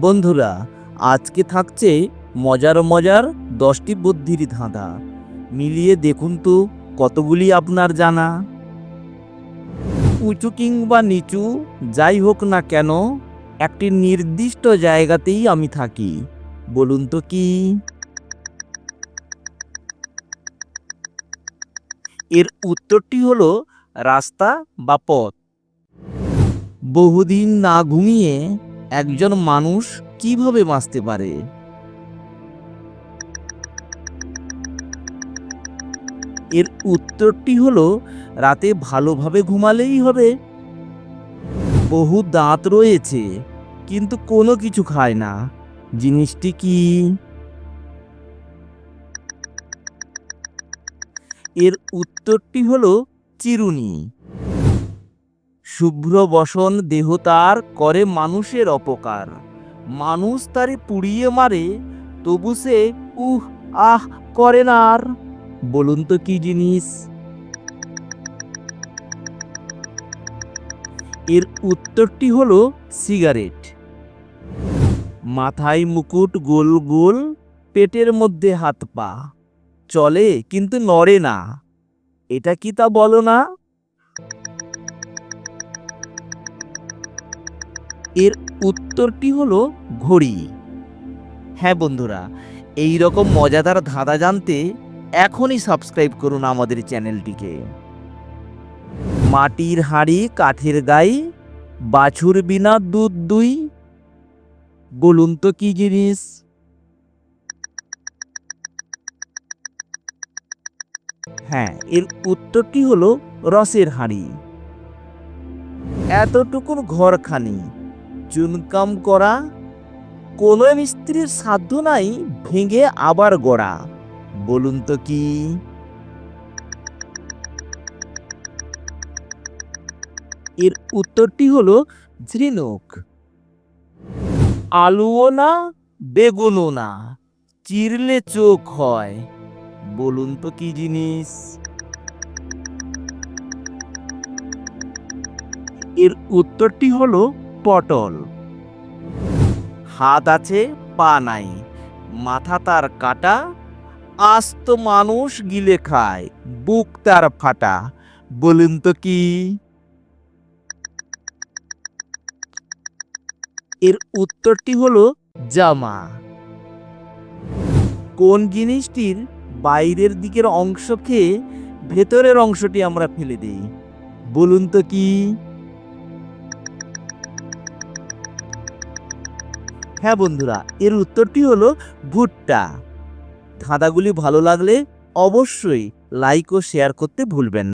বন্ধুরা, আজকে থাকছে মজার মজার দশটি বুদ্ধির ধাঁধা। মিলিয়ে দেখুন তো, কতগুলি আপনার জানা। উঁচু কিংবা নিচু, যাই হোক না কেন, একটি নির্দিষ্ট জায়গাতেই আমি থাকি। বলুন তো কি? এর উত্তরটি হলো রাস্তা বা পথ। বহুদিন না ঘুমিয়ে একজন মানুষ কীভাবে বাঁচতে পারে? এর উত্তরটি হলো, রাতে ভালোভাবে ঘুমালেই হবে। বহু দাঁত রয়েছে, কিন্তু কোনো কিছু খায় না। জিনিসটি কি? এর উত্তরটি হলো, চিরুনি। শুভ্র বসন দেহ তার করে মানুষের অপকার। মানুষ তারে পুড়িয়ে মারে, তবু সে, উহ, আহ, করে না আর। বলুন তো কি জিনিস? এর উত্তরটি হলো সিগারেট। মাথায় মুকুট গোল গোল, পেটের মধ্যে হাত পা। চলে কিন্তু নড়ে না। এটা কি তা বলো না? এর উত্তরটি হলো ঘড়ি। হ্যাঁ বন্ধুরা, এই রকম মজাদার ধাঁধা জানতে এখনই সাবস্ক্রাইব করুন আমাদের চ্যানেলটিকে। মাটির হাঁড়ি, কাঠের গাই, বাছুর বিনা দুধ দুই, বলুন তো কি জিনিস? হ্যাঁ এর উত্তরটি হলো রসের হাঁড়ি। এতটুকুন ঘরখানি। চুনকাম করা কোনো মিস্ত্রির সাধ্য নাই ভেঙে আবার গড়া। বলুন তো কি? এর উত্তরটি হলো ঝিনুক। আলুও না, বেগুনও না, চিরলে চোখ হয়। বলুন তো কি জিনিস? এর উত্তরটি হলো পটল। হাত আছে, পা নাই। মাথা তার কাটা, আস্ত মানুষ গিলে খায়, বুক তার ফাটা। বলুন তো কি? এর উত্তরটি হলো জামা। কোন জিনিসটির বাইরের দিকের অংশ খেয়ে ভেতরের অংশটি আমরা ফেলে দিই? বলুন তো কি? হ্যাঁ বন্ধুরা, এর উত্তরটি হলো ভুট্টা। ধাঁধাগুলি ভালো লাগলে অবশ্যই লাইক ও শেয়ার করতে ভুলবেন না।